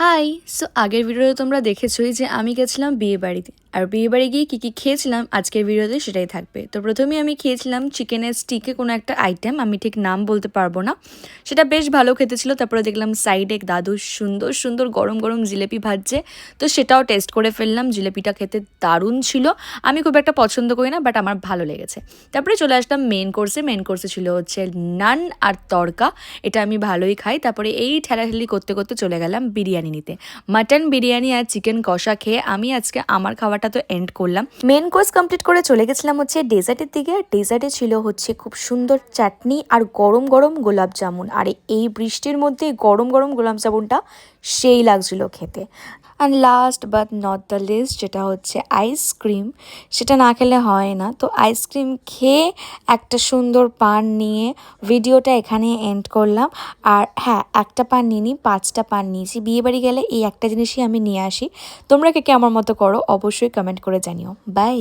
High so আগের ভিডিওতে তোমরা দেখেছোই যে আমি গেছিলাম বিয়ে বাড়িতে আর বিয়ে বাড়ি গিয়ে কী কী খেয়েছিলাম আজকের ভিডিওতে সেটাই থাকবে। তো প্রথমেই আমি খেয়েছিলাম চিকেনের স্টিকে কোনো একটা আইটেম আমি ঠিক নাম বলতে পারব না। সেটা বেশ ভালো খেতে ছিল, তারপরে দেখলাম সাইডে দাদু সুন্দর সুন্দর গরম গরম জিলেপি ভাজছে। তো সেটাও টেস্ট করে ফেললাম, জিলেপিটা খেতে দারুণ ছিল। আমি খুব একটা পছন্দ করি না বাট আমার ভালো লেগেছে। তারপরে চলে আসলাম মেন কোর্সে মেন কোর্সে ছিল হচ্ছে নান আর তড়কা, এটা আমি ভালোই খাই। তারপরে এই ঠেলাঠেলি করতে করতে চলে গেলাম বিরিয়ানি নিতে। মাটন বিরিয়ানি আর চিকেন কষা খেয়ে আমি আজকে আমার খাওয়াটা তো এন্ড করলাম। মেন কোর্স কমপ্লিট করে চলে গেছিলাম হচ্ছে ডেজার্টের দিকে। ডেজার্টে ছিল হচ্ছে খুব সুন্দর চাটনি আর গরম গরম গোলাপ জামুন। আর এই বৃষ্টির মধ্যে গরম গরম গোলাপ জামুনটা সেই লাগছিল খেতে। And last but not the least যেটা হচ্ছে আইসক্রিম সেটা না খেলে হয় না। তো আইসক্রিম খেয়ে একটা সুন্দর পান নিয়ে ভিডিওটা এখানে এন্ড করলাম। আর হ্যাঁ একটা পান নিইনি, পাঁচটা পান নিয়েছি। বিয়েবাড়ি গেলে এই একটা জিনিসই আমি নিয়ে আসি। তোমরা কে কে আমার মতো করো, অবশ্যই কমেন্ট করে জানিও। বাই!